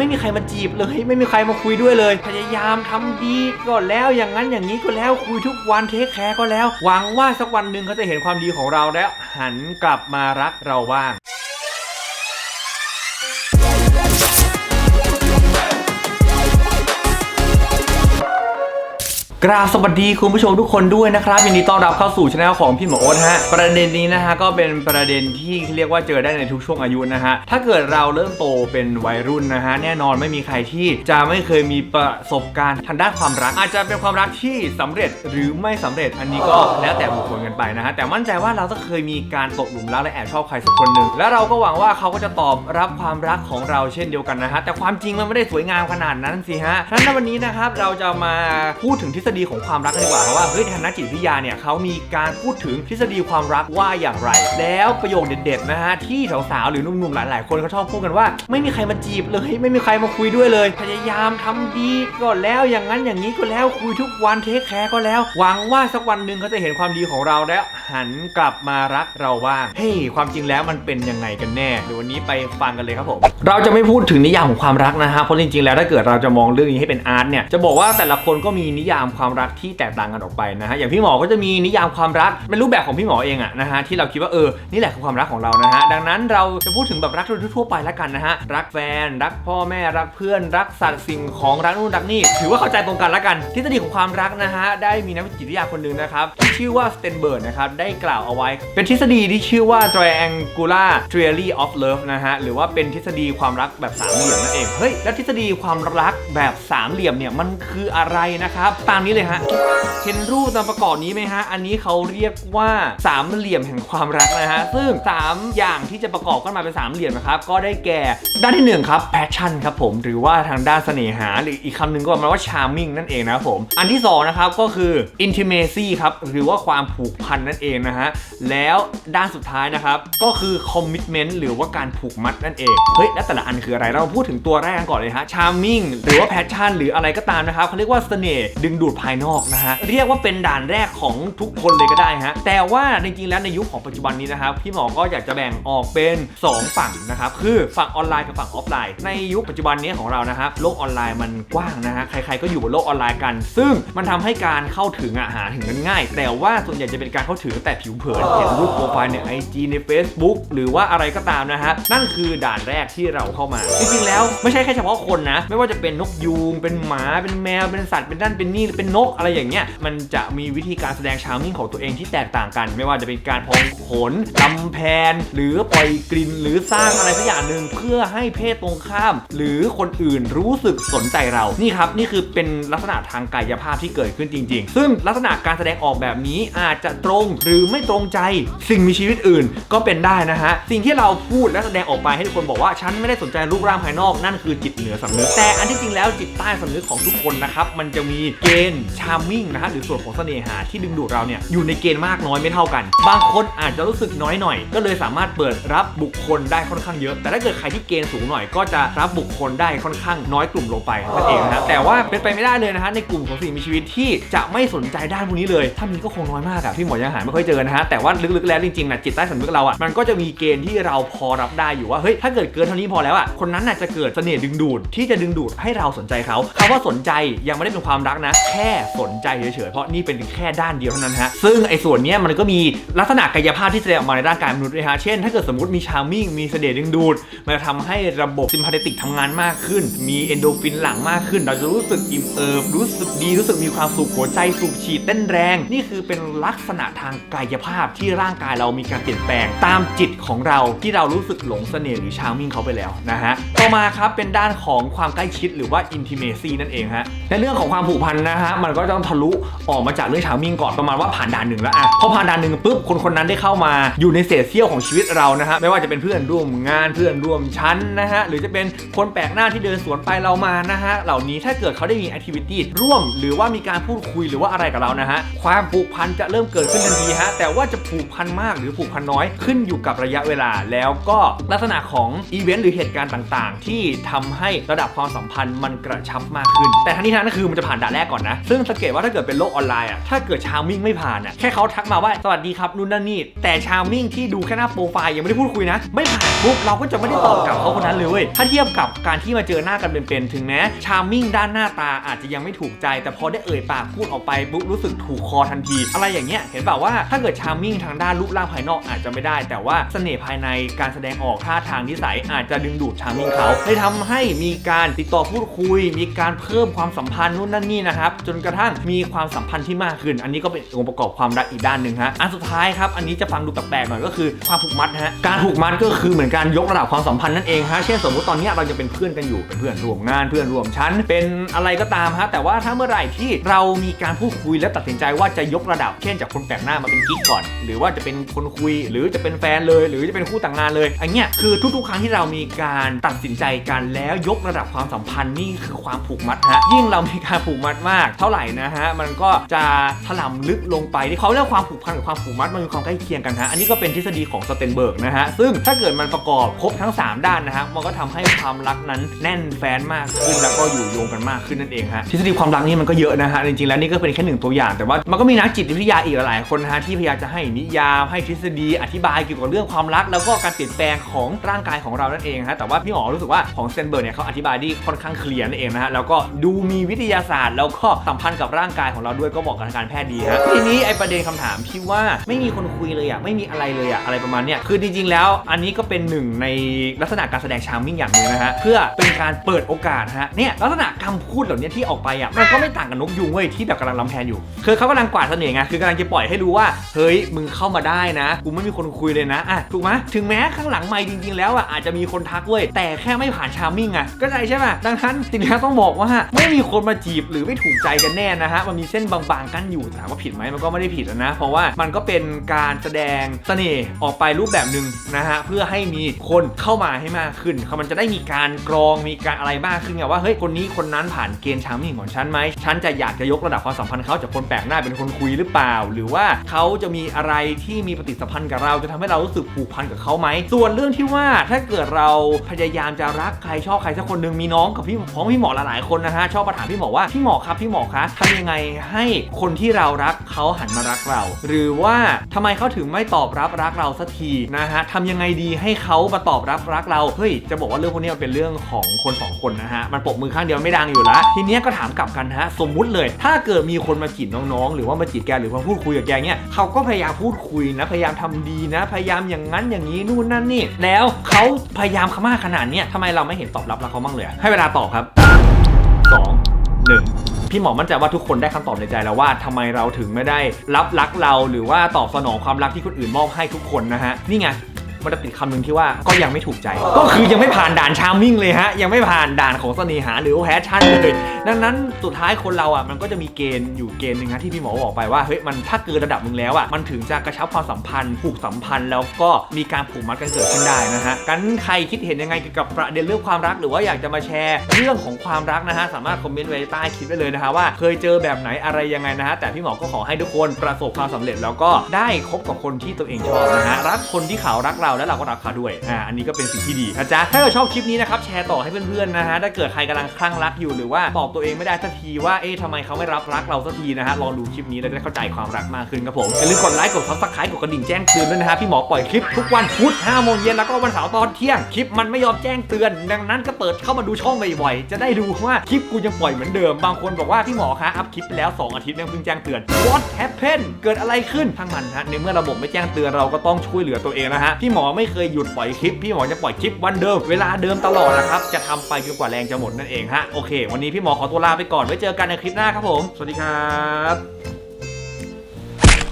ไม่มีใครมาจีบเลย ไม่มีใครมาคุยด้วยเลย พยายามทำดีก็แล้วอย่างนั้นอย่างนี้ก็แล้วคุยทุกวันเทคแคร์ก็แล้ว หวังว่าสักวันหนึ่งเขาจะเห็นความดีของเราแล้ว หันกลับมารักเราบ้าง กราบสวัสดีคุณผู้ชมทุกคนด้วยนะครับยินดีต้อนรับเข้าสู่ช anel ของพี่หมอโอ๊ตฮะประเด็นนี้นะฮะก็เป็นประเด็นที่เรียกว่าเจอได้ในทุกช่วงอายุนะฮะถ้าเกิดเราเริ่มโตเป็นวัยรุ่นนะฮะแน่นอนไม่มีใครที่จะไม่เคยมีประสบการณ์ทางด้านความรัก อาจจะเป็นความรักที่สำเร็จหรือไม่สำเร็จอันนี้ก็แล้วแต่บุคคลกันไปนะฮะแต่มั่นใจว่าเราต้องเคยมีการตกหลุมรักและแอบชอบใครสักคนหนึ่งและเราก็หวังว่าเขาก็จะตอบรับความรักของเราเช่นเดียวกันนะฮะแต่ความจริงมันไม่ได้สวยงามขนาดนั้นสิฮะฉะนั้นในวันนี้นะครับเราจะมาพูดถึงทฤษฎีของความรักกันดีกว่าเพราะว่าเฮ้ยทางนักจิตวิทยาเนี่ยเขามีการพูดถึงทฤษฎีความรักว่าอย่างไร แล้วประโยคเด็ดๆนะฮะที่สาวๆหรือหนุ่มๆหลายๆคนเขาชอบพูดกันว่า ไม่มีใครมาจีบเลย ไม่มีใครมาคุยด้วยเลย พยายามทำดีก็แล้วอย่างนั้นอย่างนี้ก็แล้วคุยทุกวันเทคแคร์ก็แล้ว หวังว่าสักวันหนึ่งเขาจะเห็นความดีของเราแล้ว หันกลับมารักเราบ้างเฮ้ยความจริงแล้วมันเป็นยังไงกันแน่เดี๋ยววันนี้ไปฟังกันเลยครับผมเราจะไม่พูดถึงนิยามของความรักนะฮะเพราะจริงๆแล้วถ้าเกิดเราจะมองเรื่องนี้ให้เป็นอาร์ตเนี่ยจะบอกว่าแต่ละคนก็มีนิยามความรักที่แตกต่างกันออกไปนะฮะอย่างพี่หมอก็จะมีนิยามความรักเป็นรูปแบบของพี่หมอเองอะนะฮะที่เราคิดว่าเออนี่แหละคือความรักของเรานะฮะดังนั้นเราจะพูดถึงแบบรักทั่วไปแล้วกันนะฮะรักแฟน รักพ่อแม่รักเพื่อน รักสัตว์สิ่งของรักนู่นรักนี่ถือว่าเข้าใจตรงกันแล้วกันทฤษฎีของความรักนะฮะได้มีนักจิตวิทยาคนหนึ่งนะครับที่ชื่อว่าสเตนเบิร์ดนะครับได้กล่าวเอาไว้ เป็นทฤษฎีที่ชื่อว่า triangular theory of love นะฮะหรือว่าเป็นทฤษฎีความรักแบบสามเหลี่ยมนั่นเองเฮ้ยแล้วทฤษฎีความรักแบบสามเหลี่ยมเนี่ยมันคืออะไรนะครับตามเลยฮะเห็นรูปตามประกอบนี้ไหมฮะ อันนี้เขาเรียกว่าสามเหลี่ยมแห่งความรักนะฮะ ซึ่งสามอย่างที่จะประกอบกันมาเป็นสามเหลี่ยมนะครับ ก็ได้แก่ด้านที่หนึ่งครับ passion ครับผม หรือว่าทางด้านเสน่หา หรืออีกคำหนึ่งก็ประมาณว่า charming นั่นเองนะครับผม อันที่สองนะครับ ก็คือ intimacy ครับ หรือว่าความผูกพันนั่นเองนะฮะ แล้วด้านสุดท้ายนะครับ ก็คือ commitment หรือว่าการผูกมัดนั่นเอง เฮ้ย แล้วแต่ละอันคืออะไร เราพูดถึงตัวแรกกันก่อนเลยฮะ charming หรือว่า passion หรืออะไรก็ตามนะครับเขาเรียกว่าเสน่ห์ดึงดูดภายนอกนะฮะ เรียกว่าเป็นด่านแรกของทุกคนเลยก็ได้ฮะ แต่ว่าจริงๆแล้วในยุคของปัจจุบันนี้นะครับพี่หมอก็อยากจะแบ่งออกเป็น 2 ฝั่งนะครับคือฝั่งออนไลน์กับฝั่งออฟไลน์ในยุคปัจจุบันนี้ของเรานะครับโลกออนไลน์มันกว้างนะฮะใครๆก็อยู่บนโลกออนไลน์กัน ซึ่งมันทำให้การเข้าถึงอาหารถึงกันง่าย แต่ว่าส่วนใหญ่จะเป็นการเข้าถึงแต่ผิวเผินเห็นรูปโปรไฟล์ใน IG ใน Facebook หรือว่าอะไรก็ตามนะฮะนั่นคือด่านแรกที่เราเข้ามาจริงๆแล้วไม่ใช่แค่เฉพาะคนนะ ไม่ว่าจะเป็นนกยูงเป็นหมาเป็นแมวเป็นสัตว์เป็นนั่นเป็นนี่เป็นนกอะไรอย่างเงี้ยมันจะมีวิธีการแสดงชาร์มิ่งของตัวเองที่แตกต่างกัน ไม่ว่าจะเป็นการพองขนลำแพน หรือปล่อยกลิ่นหรือสร้างอะไรสักอย่างหนึ่งเพื่อให้เพศตรงข้าม หรือคนอื่นรู้สึกสนใจเรานี่ครับนี่คือเป็นลักษณะทางกายภาพที่เกิดขึ้นจริง ๆ ซึ่งลักษณะการแสดงออกแบบนี้อาจจะตรงหรือไม่ตรงใจสิ่งมีชีวิตอื่นก็เป็นได้นะฮะสิ่งที่เราพูดและแสดงออกไปให้ทุกคนบอกว่าฉันไม่ได้สนใจรูปร่างภายนอกนั่นคือจิตเหนือสำนึกแต่อันที่จริงแล้วจิตใต้สำนึกของทุกคนนะครับมันจะมีเกณฑ์ชาร์มมิ่งนะฮะหรือส่วนของเสน่หาที่ดึงดูดเราเนี่ยอยู่ในเกณฑ์มากน้อยไม่เท่ากัน บางคนอาจจะรู้สึกน้อยหน่อย ก็เลยสามารถเปิดรับบุคคลได้ค่อนข้างเยอะ แต่ถ้าเกิดใครที่เกณฑ์สูงหน่อย ก็จะรับบุคคลได้ค่อนข้างน้อยกลุ่มลงไปนั่นเองนะแต่ว่าเป็นไปไม่ได้เลยนะฮะในกลุ่มของสิ่งมีชีวิตที่จะไม่สนใจด้านพวกนี้เลย ถ้ามีก็คงน้อยมากอะพี่หมอยังหาไม่ค่อยเจอนะฮะแต่ว่าลึกๆแล้วจริงๆนะจิตใต้สำนึกเราอะมันก็จะมีเกณฑ์ที่เราพอรับได้อยู่ว่าเฮ้ยถ้าเกิดเกินเท่านี้พอแล้วอะคนนั้นน่ะจะเกิดเสน่ห์ดึงดูดที่จะดึงดูดให้เราสนใจเขาคำว่าสนใจยังไม่ได้เป็นความรักนะแค่สนใจเฉยๆ เพราะนี่เป็นแค่ด้านเดียวเท่านั้นฮะ ซึ่งไอ้ส่วนนี้มันก็มีลักษณะกายภาพที่แสดงออกมาในร่างกายมนุษย์ด้วยฮะ เช่น ถ้าเกิดสมมติมีชาร์มิ่ง มีเสน่ห์ดึงดูด มันจะทำให้ระบบซิมพาเทติกทำงานมากขึ้น มีเอนโดฟินหลั่งมากขึ้น เราจะรู้สึกอิ่มเอิบ รู้สึกดี รู้สึกมีความสุข หัวใจสูบฉีดเต้นแรง นี่คือเป็นลักษณะทางกายภาพที่ร่างกายเรามีการเปลี่ยนแปลง ตามจิตของเราที่เรารู้สึกหลงเสน่ห์หรือชาร์มมิ่งเขาไปแล้วนะฮะ ต่อมาครับเป็นด้านของความใกล้ชิดหรือว่า intimacy นั่นเองฮะ ในเรื่องของความผูกพันนะฮะมันก็ต้องทะลุออกมาจากเรื่องชาร์มมิ่งก่อนประมาณว่าผ่านด่านหนึ่งแล้วอะพอผ่านด่านหนึ่งปุ๊บคนคนนั้นได้เข้ามาอยู่ในเศษเสี้ยวของชีวิตเรานะฮะไม่ว่าจะเป็นเพื่อนร่วมงานเพื่อนร่วมชั้นนะฮะหรือจะเป็นคนแปลกหน้าที่เดินสวนไปเรามานะฮะเหล่านี้ถ้าเกิดเขาได้มีแอคทิวิตี้ร่วม หรือว่ามีการพูดคุยหรือว่าอะไรกับเรานะฮะความผูกพันจะเริ่มเกิดขึ้นทันทีฮะแต่ว่าจะผูกพันมากหรือผูกพันน้อยขึ้นอยู่กับระยะเวลา แล้วก็ลักษณะของอีเวนต์หรือเหตุการณ์ต่าง ๆ ที่ทำให้ระดับความสัมพันธ์มันกระชับมากขึ้น แต่ทั้งนี้ทั้งนั้นคือมันจะผ่านด่านแรกก่อนนะซึ่งสังเกตว่าถ้าเกิดเป็นโลกออนไลน์อะถ้าเกิดชาวมิ่งไม่ผ่านอะแค่เขาทักมาว่าสวัสดีครับนู่นนั่นนี่แต่ชาวมิ่งที่ดูแค่หน้าโปรไฟล์ยังไม่ได้พูดคุยนะ ไม่ผ่านปุ๊บเราก็จะไม่ได้ตอบกลับเขาคนนั้นเลย ถ้าเทียบกับการที่มาเจอหน้ากันเป็นๆถึงแม้ชาวมิ่งด้านหน้าตาอาจจะยังไม่ถูกใจ แต่พอได้เอ่ยปากพูดออกไปปุ๊บรู้สึกถูกคอทันที อะไรอย่างเงี้ยเห็นเปล่าว่าถ้าเกิดชาวมิ่งทางด้านรูปร่างภายนอกอาจจะไม่ได้ แต่ว่าเสน่ห์ภายในการแสดงออกท่าทางนิสัยอาจจะดึงดูดชาวมิ่งเขาเลยทำให้มีการติดต่อพูดคุย มีการเพิ่มความสัมพันธ์นู่นนั่นนี่นะครับจนกระทั่งมีความสัมพันธ์ที่มากขึ้น อันนี้ก็เป็นองค์ประกอบความรักอีกด้านหนึ่งฮะอันสุดท้ายครับอันนี้จะฟังดูแปลกๆหน่อยก็คือความผูกมัดฮะการผูกมัดก็คือเหมือนการยกระดับความสัมพันธ์นั่นเองฮะเช่นสมมติตอนนี้เราจะเป็นเพื่อนกันอยู่เป็นเพื่อนร่วมงานเพื่อนร่วมชั้น เป็นอะไรก็ตามฮะแต่ว่าถ้าเมื่อไหร่ที่เรามีการพูดคุยและตัดสินใจว่าจะยกระดับเช่นจากคนแปลกหน้ามาเป็นกิ๊กก่อน หรือว่าจะเป็นคนคุยหรือจะเป็นแฟนเลย หรือจะเป็นคู่แต่งงานเลยอันเนี้ยคือทุกๆ ครั้งที่เรามีการตัดสินใจกันแล้วยกระดับความสัมพันธ์นี่คือความผูกมัดฮะยิ่งเรามีการผูกมัดมากเท่าไหร่นะฮะมันก็จะถล่มลึกลงไปที่เขาเรียกความผูกพันกับความผูกมัดมันมีความใกล้เคียงกันฮะอันนี้ก็เป็นทฤษฎีของสเตนเบิร์กนะฮะซึ่งถ้าเกิดมันประกอบครบทั้ง 3 ด้านนะฮะมันก็ทำให้ความรักนั้นแน่นแฟนมากขึ้นแล้วก็อยู่โยงกันมากขึ้นนั่นเองฮะทฤษฎีความรักนี่มันก็เยอะนะฮะจริงๆแล้วนี่ก็เป็นแค่หนึ่งตัวอย่าง แต่ว่ามันก็มีนักจิตวิทยาอีกหลายคนนะฮะที่พยายามจะให้นิยามให้ทฤษฎีอธิบายเกี่ยวกับเรื่องความรัก แล้วก็การเปลี่ยนแปลงของร่างกายของเรานั่นเองฮะแต่ว่าพี่หมอรู้สึกว่าของสเตนเบิร์กเนี่ยเขาอธิบายได้ค่อนข้างเคลียร์นั่นเองนะฮะแล้วก็ดูมีวิทยาศาสตร์แล้วก็สัมพันธ์กับร่างกายของเราด้วยก็เหมาะกับทางการแพทย์ดีฮะทีนี้ไอประเด็นคำถามที่ว่าไม่มีคนคุยเลยอะไม่มีอะไรเลยอะอะไรประมาณเนี้ยคือจริงๆแล้ว อันนี้ก็เป็นหนึ่งในลักษณะการแสดงชาร์มมิ่งอย่างหนึ่งนะฮะเพื่อเป็นการเปิดโอกาสฮะเนี่ยลักษณะคำพูดเหล่านี้ที่ออกไปอะมันก็ไม่ต่างกับนกยุงเว้ยที่แบบกำลังลำแพนอยู่ คือเขากำลังกวาดเสน่ห์ไงคือกำลังจะปล่อยให้รู้ว่าเฮ้ยมึงเข้ามาได้นะกูไม่มีคนคุยเลยนะอะถูกไหมถึงแม้ข้างหลังไม่จริง ๆ แล้วอะอาจจะมีคนทักเว้ยแต่แค่ไม่ผ่านชาร์มมิ่งอะก็ใจใช่ไหมดังนั้นจริงๆต้องบอกว่าไม่มีคนมาจีบหรือไม่ถูกใจกันแน่นะฮะ มันมีเส้นบางๆกั้นอยู่ถามว่าผิดไหมมันก็ไม่ได้ผิดนะ เพราะว่ามันก็เป็นการแสดงเสน่ห์ออกไปรูปแบบหนึ่งนะฮะ เพื่อให้มีคนเข้ามาให้มากขึ้นเขามันจะได้มีการกรองมีการอะไรมากขึ้นไงว่าเฮ้ยคนนี้คนนั้นผ่านเกณฑ์ชาร์มมิ่งของฉันไหมฉันจะอยากจะยกระดับความสัมพันธ์เขาจากคนแปลกหน้าเป็นคนคุยหรือเปล่า หรือว่าเขาจะมีอะไรที่มีปฏิสัมพันธ์กับเราจะทำให้เรารู้สึกผูกพันกับเขาไหมส่วนเรื่องที่ว่าถ้าเกิดเราพยายามจะรักใครชอบใครสักคนหนึ่งมีน้องกับพี่พ้องพี่หมอหลายๆคนนะฮะชอบมาถามพี่หมอว่าพี่หมอครับพี่หมอคะทำยังไงให้คนที่เรารักเขาหันมารักเรา หรือว่าทำไมเขาถึงไม่ตอบรับรักเราสักทีนะฮะทำยังไงดีให้เขามาตอบรับรักเราเฮ้ยจะบอกว่าเรื่องพวกนี้มันเป็นเรื่องของคนสองคนนะฮะมันปรบมือข้างเดียวไม่ดังอยู่แล้วทีเนี้ยก็ถามกลับกันฮะสมมุติเลย ถ้าเกิดมีคนมาจีบน้องๆ หรือว่ามาจีบแกหรือมาพูดคุยกับแกเนี่ยเขาก็พยายามพูดคุยนะพยายามทำดีนะ พยายามอย่างนั้นอย่างนี้นู่นนั่นนี่ แล้วเขาพยายามขมาขนาดเนี้ยทำไมเราไม่เห็นตอบรับรักเขาบ้างเลยให้เวลาตอบครับสองหนึ่ง พี่หมอมั่นใจว่าทุกคนได้คำตอบในใจแล้วว่าทำไมเราถึงไม่ได้รับรักเราหรือว่าตอบสนองความรักที่คนอื่นมอบให้ทุกคนนะฮะนี่ไง มันจะติดคำหนึ่งที่ว่าก็ยังไม่ถูกใจ ก็คือยังไม่ผ่านด่านชาร์มมิ่งเลยฮะ ยังไม่ผ่านด่านของเสน่หาหรือแพชชั่นเลยดังนั้นสุดท้ายคนเราอะมันก็จะมีเกณฑ์อยู่เกณฑ์หนึ่งนะที่พี่หมอบอกไปว่าเฮ้ยมันถ้าเกินระดับหนึ่งแล้วอะมันถึงจะกระชับความสัมพันธ์ผูกสัมพันธ์แล้วก็มีการผูกมัดกันเกิดขึ้นได้นะฮะกันใครคิดเห็นยังไงเกี่ยวกับประเด็นเรื่องความรักหรือว่าอยากจะมาแชร์เรื่องของความรักนะฮะสามารถคอมเมนต์ไว้ใต้คลิปได้เลยนะฮะว่าเคยเจอแบบไหนอะไรยังไงนะฮะแต่พี่หมอก็ขอให้ทุกคนประสบความสำเร็จแล้วก็ได้คบกับคนที่ตัวเองชอบนะฮะรักคนที่เขารักเราและเราก็รักเขาด้วยอ่าอันนี้ก็เป็นสิ่งที่ดีนะจ๊ะถ้าเกิดชอบคลิปนี้นะครับแชร์ต่อให้เพื่อนๆนะฮะถ้าเกิดใครกำลังคลั่งรักอยู่หรือว่าตอบตัวเองไม่ได้สักทีว่าเอ๊ะทำไมเขาไม่รับรักเราสักทีนะฮะลองดูคลิปนี้แล้วจะเข้าใจความรักมากขึ้นครับผมอย่าลืมกดไลค์กดซับสไครต์กดกระดิ่งแจ้งเตือนด้วยนะฮะพี่หมอปล่อยคลิปทุกวันพุธ5โมงเย็นแล้วก็วันเสาร์ตอนเที่ยงคลิปมันไม่ยอมแจ้งเตือน ดังนั้นก็เปิดเข้ามาดูช่องบ่อยๆจะได้ดูว่าคลิปกูยังปล่อยเหมือนเดิมบางคนบอกว่าพี่หมอคะอัพคลิปไปแล้วสองอาทิตย์ยังเพิ่งแจ้งเตือน what happened เกิดอะไรขึ้นทั้งมันฮะในเมื่อระบบไม่แจ้งเตือนเราก็ต้องช่วยเหลือตัวเองนะฮะพี่หมออไม่เคยหยุดปล่อยคลิป พี่หมอจะปล่อยคลิปวันเดิม เวลาเดิมตลอดนะครับ จะทำไปจนกว่าแรงจะหมดนั่นเองฮะ โอเค วันนี้พี่หมอขอตัวลาไปก่อน ไว้เจอกันในคลิปหน้าครับผม สวัสดีครับ